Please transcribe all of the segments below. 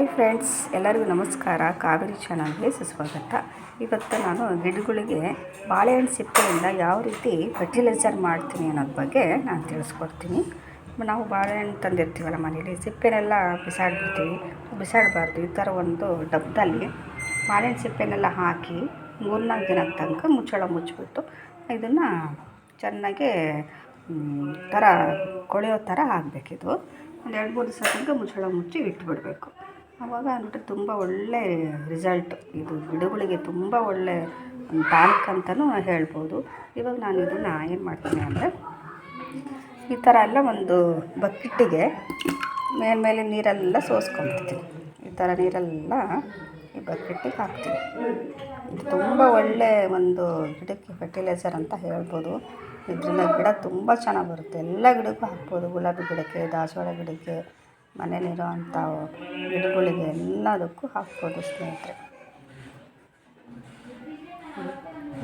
Hi friends ಎಲ್ಲರಿಗೂ ನಮಸ್ಕಾರ. ಕಾವೇರಿ ಚಾನಲ್ಗೆ ಸುಸ್ವಾಗತ. ಇವತ್ತು ನಾನು ಗಿಡಗಳಿಗೆ ಬಾಳೆಹಣ್ಣು ಸಿಪ್ಪೆಯಿಂದ ಯಾವ ರೀತಿ ಫರ್ಟಿಲೈಸರ್ ಮಾಡ್ತೀನಿ ಅನ್ನೋದ್ರ ಬಗ್ಗೆ ನಾನು ತಿಳಿಸ್ಕೊಡ್ತೀನಿ. ನಾವು ಬಾಳೆಹಣ್ಣು ತಂದಿರ್ತೀವಲ್ಲ ಮನೇಲಿ ಸಿಪ್ಪೆನೆಲ್ಲ ಬಿಸಾಡ್ಬಿಡ್ತೀವಿ. ಬಿಸಾಡಬಾರ್ದು, ಈ ಥರ ಒಂದು ಡಬ್ಬದಲ್ಲಿ ಬಾಳೆಹಣ್ಣು ಸಿಪ್ಪೆನೆಲ್ಲ ಹಾಕಿ ಮೂರ್ನಾಲ್ಕು ದಿನದ ತನಕ ಮುಚ್ಚಳ ಮುಚ್ಚಿಬಿಟ್ಟು ಇದನ್ನು ಚೆನ್ನಾಗಿ ಥರ ಕೊಳೆಯೋ ಥರ ಆಗಬೇಕಿದು. ಒಂದು ಎರಡು ಮೂರು ದಿವಸ ತನಕ ಮುಚ್ಚಳ ಮುಚ್ಚಿ ಇಟ್ಬಿಡಬೇಕು. ಆವಾಗ ಅಂದ್ಬಿಟ್ಟು ತುಂಬ ಒಳ್ಳೆ ರಿಸಲ್ಟ್ ಇದು ಗಿಡಗಳಿಗೆ ತುಂಬ ಒಳ್ಳೆ ಟಾನಿಕ್ ಅಂತಲೂ ಹೇಳ್ಬೋದು. ಇವಾಗ ನಾನು ಇದನ್ನು ಏನು ಮಾಡ್ತೀನಿ ಅಂದರೆ, ಈ ಥರ ಎಲ್ಲ ಒಂದು ಬಕೆಟ್ಟಿಗೆ ಮೇಲ್ಮೇಲೆ ನೀರೆಲ್ಲ ಸೋಸ್ಕೊಂಡ್ಬಿಡ್ತೀನಿ. ಈ ಥರ ನೀರೆಲ್ಲ ಈ ಬಕೆಟ್ಟಿಗೆ ಹಾಕ್ತೀನಿ. ಇದು ತುಂಬ ಒಳ್ಳೆ ಒಂದು ಗಿಡಕ್ಕೆ ಫರ್ಟಿಲೈಸರ್ ಅಂತ ಹೇಳ್ಬೋದು. ಇದರಿಂದ ಗಿಡ ತುಂಬ ಚೆನ್ನಾಗಿ ಬರುತ್ತೆ. ಎಲ್ಲ ಗಿಡಕ್ಕೂ ಹಾಕ್ಬೋದು. ಗುಲಾಬಿ ಗಿಡಕ್ಕೆ, ದಾಸವಾಳ ಗಿಡಕ್ಕೆ. ಮನೇಲಿರೋ ಅಂಥ ಗಿಡಗಳಿಗೆ ಎಲ್ಲದಕ್ಕೂ ಹಾಕ್ಬೋದು ಸ್ನೇಹಿತರೆ.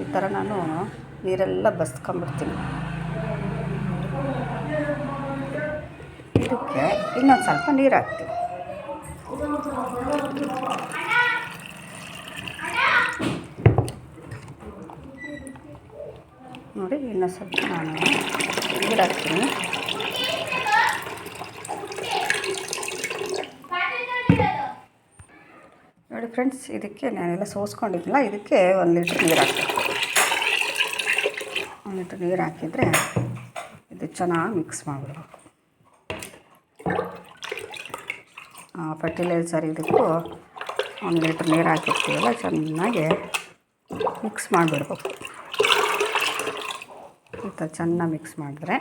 ಈ ಥರ ನಾನು ನೀರೆಲ್ಲ ಬಸ್ಕೊಂಬಿಡ್ತೀನಿ. ಇದಕ್ಕೆ ಇನ್ನೊಂದು ಸ್ವಲ್ಪ ನೀರು ಹಾಕ್ತೀನಿ ನೋಡಿ, ಇನ್ನೊಂದು ಸ್ವಲ್ಪ ನಾನು ನೀರು ಹಾಕ್ತೀನಿ ಫ್ರೆಂಡ್ಸ್ ಇದಕ್ಕೆ ನಾನೆಲ್ಲ ಸೋಸ್ಕೊಂಡಿದ್ನಲ್ಲ, ಇದಕ್ಕೆ ಒಂದು ಲೀಟ್ರ್ ನೀರು ಹಾಕಬೇಕು. ಒಂದು ಲೀಟ್ರ್ ನೀರು ಹಾಕಿದರೆ ಇದು ಚೆನ್ನಾಗಿ ಮಿಕ್ಸ್ ಮಾಡಿಬಿಡ್ಬೇಕು ಫರ್ಟಿಲೈಸರ್ ಇದಕ್ಕೂ ಒಂದು ಲೀಟ್ರ್ ನೀರು ಹಾಕಿರ್ತೀವಲ್ಲ, ಚೆನ್ನಾಗಿ ಮಿಕ್ಸ್ ಮಾಡಿಬಿಡ್ಬೇಕು. ಈ ಥರ ಚೆನ್ನಾಗಿ ಮಿಕ್ಸ್ ಮಾಡಿದ್ರೆ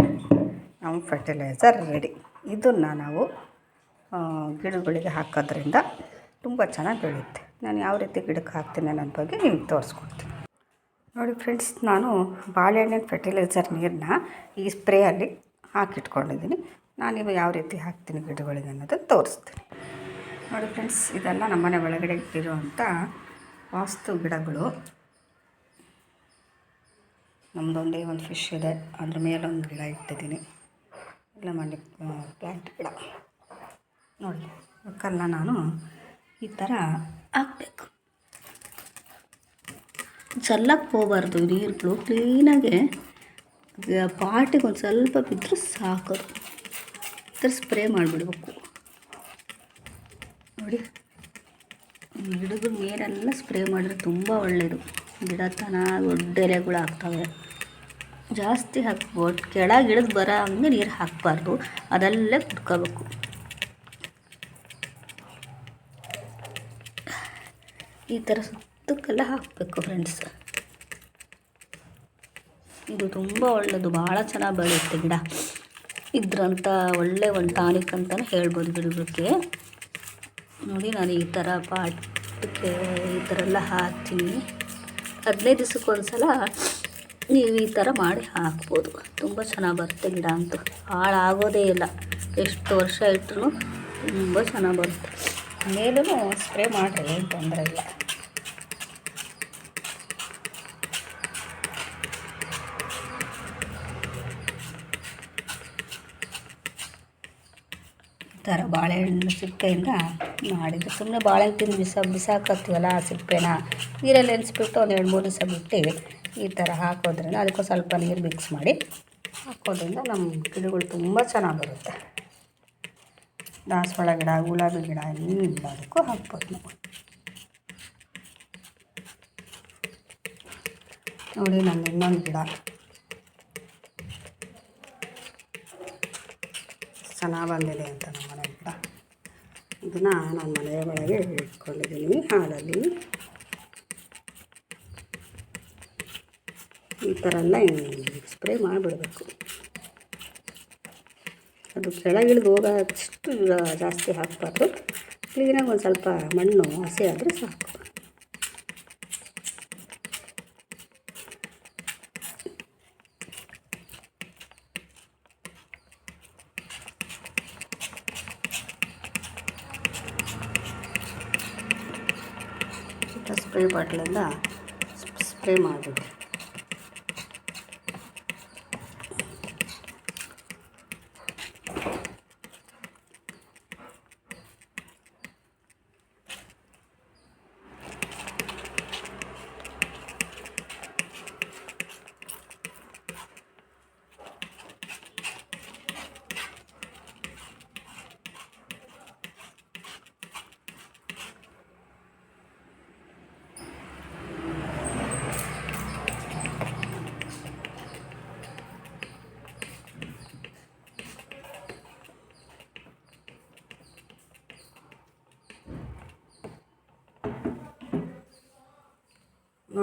ನಮ್ಮ ಫರ್ಟಿಲೈಸರ್ ರೆಡಿ ಇದನ್ನು ನಾವು ಗಿಡಗಳಿಗೆ ಹಾಕೋದ್ರಿಂದ ತುಂಬ ಚೆನ್ನಾಗಿ ಬೆಳೆಯುತ್ತೆ. ನಾನು ಯಾವ ರೀತಿ ಗಿಡಕ್ಕೆ ಹಾಕ್ತೀನಿ ಅನ್ನೋ ಬಗ್ಗೆ ನಿಮ್ಗೆ ತೋರಿಸ್ಕೊಡ್ತೀನಿ. ನೋಡಿ ಫ್ರೆಂಡ್ಸ್, ನಾನು ಬಾಳೆಹಣ್ಣಿನ ಫರ್ಟಿಲೈಸರ್ ನೀರನ್ನ ಈ ಸ್ಪ್ರೇಯಲ್ಲಿ ಹಾಕಿಟ್ಕೊಂಡಿದ್ದೀನಿ. ನಾನು ಇವಾಗ ಯಾವ ರೀತಿ ಹಾಕ್ತೀನಿ ಗಿಡಗಳಿಗೆ ಅನ್ನೋದನ್ನು ತೋರಿಸ್ತೀನಿ. ನೋಡಿ ಫ್ರೆಂಡ್ಸ್, ಇದೆಲ್ಲ ನಮ್ಮನೆ ಒಳಗಡೆ ಇಟ್ಟಿರುವಂಥ ವಾಸ್ತು ಗಿಡಗಳು. ನಮ್ಮದೊಂದೇ ಒಂದು ಫಿಶ್ ಇದೆ, ಅದ್ರ ಮೇಲೊಂದು ಗಿಡ ಇಟ್ಟಿದ್ದೀನಿ. ಇಲ್ಲ ಮನೆ ಪ್ಲ್ಯಾಂಟ್ ಗಿಡ. ನೋಡಿ ಇವಕ್ಕೆಲ್ಲ ನಾನು ಈ ಥರ ಹಾಕ್ಬೇಕು. ಚಲ್ಲಕ್ಕೆ ಹೋಗಬಾರ್ದು ನೀರುಗಳು ಕ್ಲೀನಾಗೆ ಪಾಟಿಗೆ ಒಂದು ಸ್ವಲ್ಪ ಬಿದ್ದರೂ ಸಾಕು. ಈ ಸ್ಪ್ರೇ ಮಾಡಿಬಿಡ್ಬೇಕು. ನೋಡಿ ಗಿಡದ ಮೇಲೆಲ್ಲ ಸ್ಪ್ರೇ ಮಾಡಿದ್ರೆ ತುಂಬ ಒಳ್ಳೆಯದು ಗಿಡ ಚೆನ್ನಾಗಿ ದೊಡ್ಡ ಎಲೆಗಳು ಆಗ್ತವೆ. ಜಾಸ್ತಿ ಹಾಕ್ಬೋದು. ಕೆಳಗೆ ಗಿಡದ ಬರೋ ಹಂಗೆ ನೀರು ಹಾಕಬಾರ್ದು. ಅದಲ್ಲೇ ಕುಟ್ಕೋಬೇಕು ಈ ಥರ ಸುತ್ತಕ್ಕೆಲ್ಲ ಹಾಕಬೇಕು ಫ್ರೆಂಡ್ಸ್ ಇದು ತುಂಬ ಒಳ್ಳೆಯದು ಭಾಳ ಚೆನ್ನಾಗಿ ಬೆಳೆಯುತ್ತೆ ಗಿಡ. ಇದ್ರಂಥ ಒಳ್ಳೆ ಒಂದು ಟಾನಿಕ್ ಅಂತಲೇ ಹೇಳ್ಬೋದು ಗಿಡಗಳಿಗೆ ನೋಡಿ ನಾನು ಈ ಥರ ಪಾಟಕ್ಕೆ ಈ ಥರ ಎಲ್ಲ ಹಾಕ್ತೀನಿ. ಹದಿನೈದು ದಿವಸಕ್ಕೆ ನೀವು ಈ ಥರ ಮಾಡಿ ಹಾಕ್ಬೋದು. ತುಂಬ ಚೆನ್ನಾಗಿ ಬರುತ್ತೆ ಗಿಡ ಅಂತೂ. ಹಾಳಾಗೋದೇ ಇಲ್ಲ. ಎಷ್ಟು ವರ್ಷ ಇಟ್ಟರು ತುಂಬ ಚೆನ್ನಾಗಿ ಬರುತ್ತೆ. ಮೇಲೂ ಸ್ಪ್ರೇ ಮಾಡಿರಿ, ಏನು ತೊಂದರೆ ಇಲ್ಲ. ಥರ ಬಾಳೆಹಣ್ಣು ಸಿಪ್ಪೆಯಿಂದ ಮಾಡಿದ್ದು. ಸುಮ್ಮನೆ ಬಾಳೆಹಣ್ಣು ತಿಂದು ಬಿಸಾ, ಬಿಸಾಕತ್ತೀವಲ್ಲ ಆ ಸಿಪ್ಪೆನ? ನೀರಲ್ಲಿ ನೆನೆಸ್ಬಿಟ್ಟು ಒಂದು ಎರಡು ಮೂರು ದಿವಸ ಬಿಟ್ಟು ಈ ಥರ ಹಾಕೋದ್ರಿಂದ ಅದಕ್ಕೂ ಸ್ವಲ್ಪ ನೀರು ಮಿಕ್ಸ್ ಮಾಡಿ ಹಾಕೋದ್ರಿಂದ ನಮ್ಮ ಗಿಡಗಳು ತುಂಬ ಚೆನ್ನಾಗಿ ಬರುತ್ತೆ ದಾಸವಾಳ ಗಿಡ, ಗುಲಾಬಿ ಗಿಡ ಎಲ್ಲದಕ್ಕೂ ಹಾಕ್ಬೋದು ನಾವು. ನೋಡಿ ನಮ್ಮ ಇನ್ನೊಂದು ಗಿಡ. ಚೆನ್ನಾಗಿ ಬಂದಿದೆ ಅಂತ ನಮ್ಮ ಮನೆ ಗಿಡ ಇದನ್ನು ನಾನು ಮನೆಯ ಒಳಗೆ ಇಟ್ಕೊಂಡಿದ್ದೀನಿ, ಹಾಲಲ್ಲಿ. ಈ ಥರ ಎಲ್ಲ ಸ್ಪ್ರೇ ಮಾಡಿಬಿಡಬೇಕು. ಅದು ಕೆಳಗಿಳಿದು ಹೋಗೋಷ್ಟು ಜಾಸ್ತಿ ಹಾಕಬಾರ್ದು. ಕ್ಲೀನಾಗಿ ಒಂದು ಸ್ವಲ್ಪ ಮಣ್ಣು ಹಸಿ ಆದರೆ ಸಾಕು. ಸ್ಪ್ರೇ ಬಾಟ್ಲಿಂದ ಸ್ಪ್ರೇ ಮಾಡಿಬಿಡಿ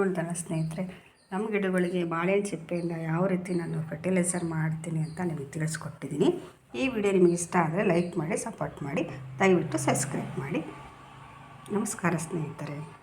ನೋಡ್ದಲ್ಲ ಸ್ನೇಹಿತರೆ ನಮ್ಮ ಗಿಡಗಳಿಗೆ ಬಾಳೆಹಣ್ಣು ಸಿಪ್ಪೆಯಿಂದ ಯಾವ ರೀತಿ ನಾನು ಫರ್ಟಿಲೈಸರ್ ಮಾಡ್ತೀನಿ ಅಂತ ನಿಮಗೆ ತಿಳಿಸ್ಕೊಟ್ಟಿದ್ದೀನಿ ಈ ವಿಡಿಯೋ ನಿಮಗೆ ಇಷ್ಟ ಆದರೆ ಲೈಕ್ ಮಾಡಿ ಸಪೋರ್ಟ್ ಮಾಡಿ, ದಯವಿಟ್ಟು ಸಬ್ಸ್ಕ್ರೈಬ್ ಮಾಡಿ. ನಮಸ್ಕಾರ ಸ್ನೇಹಿತರೆ.